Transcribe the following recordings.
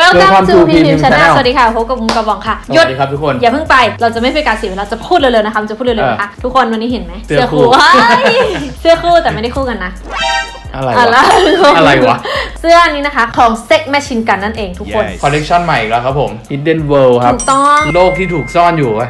Welcome Welcome to to พิม PIM พ์ชาแนล Channel สวัสดีค่ะพบกับมุมกระบองค่ะสวัสดีครับทุกคนอย่าเพิ่งไป เราจะไม่เป็นการเสียเวลาจะพูดเร็วๆนะคะมันจะพูดเร็วๆนะคะทุกคนวันนี้เห็นไหมเสื้อคู่ว้ายเสื้อคู่แต่ไม่ได้คู่กันนะ อะไรอะไรวะ อะไรวะ เสื้อนี้นะคะของ Sex Machine กันนั่นเองทุกคน คอลเลกชันใหม่อีกแล้วครับผม Hidden World ครับ ถูกต้อง โลกที่ถูกซ่อนอยู่วะ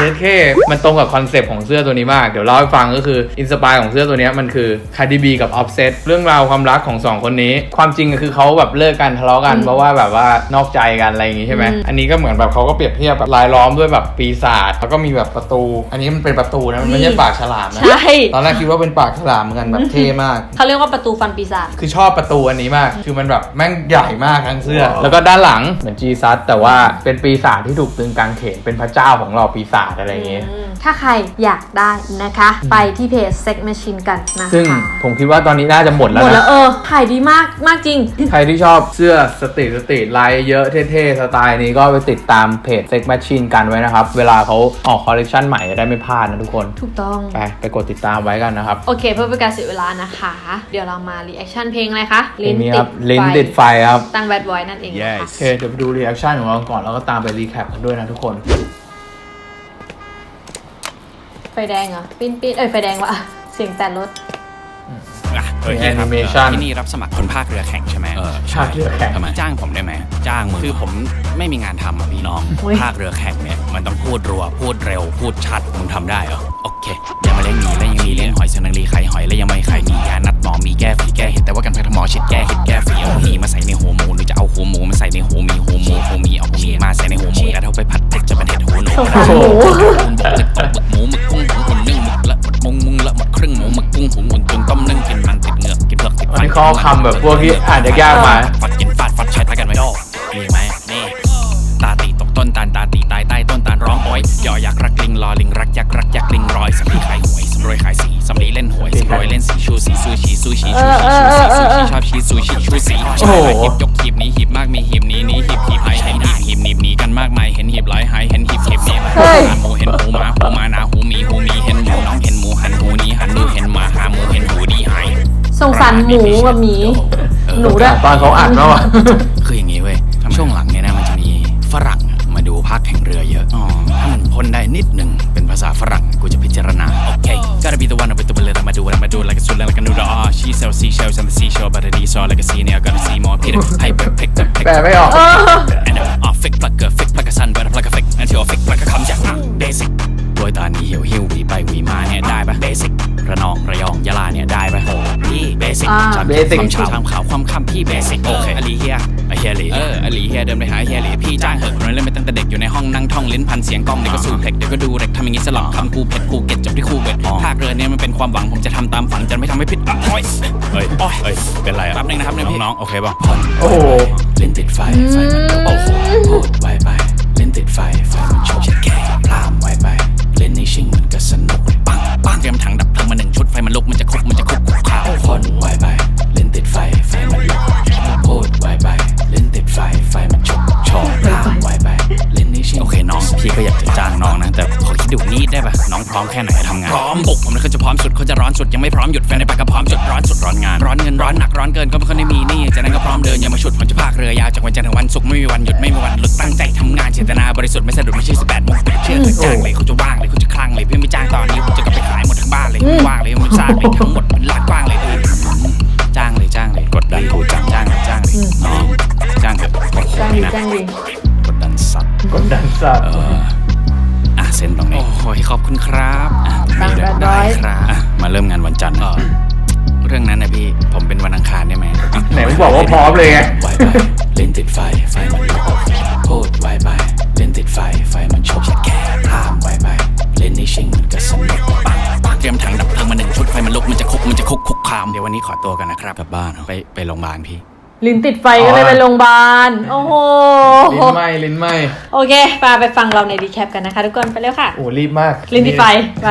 เนเคมันตรงกับคอนเซปต์ของเสื้อตัวนี้มาก เดี๋ยวเล่าให้ฟังก็คืออินสปายของเสื้อตัวเนี้ยมันคือ Cardi B กับ Offset เรื่องราวความรักของสองคนนี้ ความจริงก็คือเขาแบบเลิกกันทะเลาะกันเพราะว่าแบบว่านอกใจกันอะไรอย่างงี้ใช่ไหมอืมอันนี้ก็เหมือนแบบเขาก็เปรียบเทียบแบบลายล้อมด้วยแบบปีศาจแล้วก็มีแบบประตู อันนี้มันเป็นประตูนะมันไม่ใช่ปากฉลามนะใช่ตอนแรกคิดว่าเป็นปากฉลามเหมือนกันแบบเท่มากเขาเรียกว่าประตูฟันปีศาจ คือชอบประตูอันนี้มาก คือมันแบบแม่งใหญ่มากทั้งเสื้อแล้วก็ด้านหลังเหมือนจีซัสแต่ว่าเป็นปีศาจที่ถูกตึงกางเขนเป็นพระเจ้าของเราปีศาจอะไรอย่างเงี้ยอืมถ้าใครอยากได้นะคะ ไปที่เพจ Sex Machine กันนะคะซึ่งผมคิดว่าตอนนี้น่าจะหมดแล้วหมดแล้นะ วเออขายดีมากมากจริง ใครที่ชอบเสื้อสตรีทสตรีทลายเยอะเท่ๆ สไตล์นี้ก็ไปติดตามเพจ Sex Machine กันไว้นะครับ เวลาเขาออกคอลเลกชันใหม่จะได้ไม่พลาดนะทุกคน ถูกต้อง ไปไปกดติดตามไว้กันนะครับ โอเคเพื่อเป็นการเสียเวลานะคะเดี๋ยวเรามารีแอคชั่นเพลงอะไรคะเพลงนี้ครับลิ้นติดไฟครับ ตั้งแบดบอยนั่นเองนะคะโอเคเดี๋ยวไปดูรีแอคชั่นของเราก่อนแล้วก็ตามไปรีแคปกันด้วยนะทุกคน ไฟแดงเหรอ ปิ้นปิ้นเอ้ย ไฟแดงวะเสียงแต่รถ อะเป็นโอเคครับ animation ที่นี่รับสมัครคนภาคเรือแข่งใช่ไหมเออภาคเรือแข่ง ทำไมจ้างผมได้ไหมจ้างมึงคือผมไม่มีงานทำอะพี่น้อง อุ๊ย ภาคเรือแข่งเนี่ยมันต้องพูดรัว พูดเร็ว พูดชัด มึงทำได้เหรอ โอเคยังมาเล่นหมีแล้วยังมีเล่น สงสารหมูคุณบอกจะตบหมึกหมูหมึกกุ้งหุงอุ่นนึ่งหมึกละหมดมุงมุงละหมดครึ่งหมูหมึกกุ้งหุงอุ่นตุนต้มนึ่งกินมันติดเหงือกกินเผือกติดอันนี้เขาเอาคำแบบพวกที่อ่านยากๆมาฟัดกินฟาดฟัดใช้พากันไว้ดอกมีไหมนี่ตาตีตกต้นตาลตาตีตายใต้ต้นตาลร้องโอยยอยักรักลิงรอลิงรักยักษ์รักยักษ์ลิงรอยสำลีขายหวยสำรวยขายสีสำลีเล่นหวยสำรวยเล่นสีชูสีซูชีซูชีชูชีชูสีซูชีชอบชีซูชีชูสีโอ้โหยกหีบนี้หีบมากมีหีบนี้นี้หีบหีบหายเห็น งสารหมูกับหมี เออหนูด้วย ตอนเขาอ่านมาวะคืออย่างนี้เว้ยช่วงหลังเนี่ยนะมันจะมีฝรั่งอะมาดูภาคแข่งเรือเยอะถ้ามันพ่นได้นิดหนึ่งเป็นภาษาฝรั่งกูจะพิจารณา โอเค gotta be the one with the bullet I'ma do it I'ma do it like a soul like a noodle ah she sells seashells on the seashore but it is all like a sea now gotta see more Peter Piper picked up picked แปล up ไม่ออก and uh, fake like a fake like a sun but like a fake until fake like a comes out basic โดยตอนนี้เหี่ยวหิ้วหวีไปหวีมาเนี่ยได้ปะ basic ระนองระยองยะลาเนี่ยได้ปะโอ้ พี่ basic อ่าชาม basic ความเช้าความขาวความค่ำพี่ basic โอเคอลีเฮียไอเฮียหลีเอออลีเฮียเดินไปหาเฮียหลีพี่จ้างเหอะเราเล่นมาตั้งแต่เด็กอยู่ในห้องนั่งท่องลิ้นพันเสียงกล้องเดี๋ยวก็สูเพล็กเดี๋ยวก็ดูเร็กทำอย่างงี้สลับคำคูเผ็ดคูเก็ตจบที่คูเวทภาคเรือเนี่ยมันเป็นความหวังผมจะทำตามฝันจะไม่ทำให้ผิดหวังโอ้ยเฮ้ยโอ้ยเฮ้ยเป็นไรแป๊บนึงนะครับน้องๆโอเคป่ะโอ้โหเล่นติดไฟไฟมันโอ้โหโคตรไวไปเล่นติดไฟไฟมันโชกแก่พลามไวไปเล่นในชิงมันก็สนุกเลยปังปังเตรียมถังดับ นิดได้ปะน้องพร้อมแค่ไหนทำงานพร้อมบุกผมเลยเขาจะพร้อมสุดเขาจะร้อนสุดยังไม่พร้อมหยุดแฟนในปากก็พร้อมจุดร้อนสุดร้อนงานร้อนเงินร้อนหนักร้อนเกินก็ไม่ค่อยได้มีหนี่จากนั้นก็พร้อมเดินอย่ามาฉุดผมจะพากเรือยาวจากวันจันทร์ถึงวันศุกร์ไม่มีวันหยุดไม่มีวันหลุดตั้งใจทำงานเจตนาบริสุทธิ์ไม่สะดุดไม่ใช่18โมงตื่นเชื่อเถอะจ้างเลยเขาจะว่างเลยเขาจะคลั่งเลยเพื่อนไม่จ้างตอนนี้ผมจะกลับไปขายหมดทั้งบ้านเลยไม่ว่างเลยไม่สร้างเลยทั้งหมดเป็นลาดกว้างเลยเออจ้างเลยจ้างเลยกดดันกูจ้างจ้างเลยจ้างเลยน้องจ้างเถอะโอ้โหจ้างดีนะจ้างดีกดดันสัตว์กดดันสัตว์ เอออะเซ็นตรงนี้ โอ้ยขอบคุณครับอะตั้งมีแบด้วยดบอยได้ครับอะมาเริ่มงานวันจันทร์เรื่องนั้นนะพี่ ผมเป็นวันอังคารได้ไหมไหนมึงบอกว่าพร้อมเลยไงไวไปเล่นติดไฟ ไฟมันลุกโคตรไวไปเล่นติดไฟ ไฟมันโชกแก่พลามไวไปเล่นในชิงมันก็สนุกปังปังเตรียมถังดับเพลิงมาหนึ่งชุดไฟมันลุกมันจะคุกมันจะคุกคุกคาม เดี๋ยววันนี้ขอตัวกันนะครับ กลับบ้านไปไปโรงพยาบาลพี่ ลิ้นติดไฟก็เลยไปโรงพยาบาล โอ้โห ลิ้นไหมลิ้นไหมโอเคไปไปฟังเราในรีแคปกันนะคะทุกคนไปเร็วค่ะ โอ้รีบมากลิ้นติดไฟไป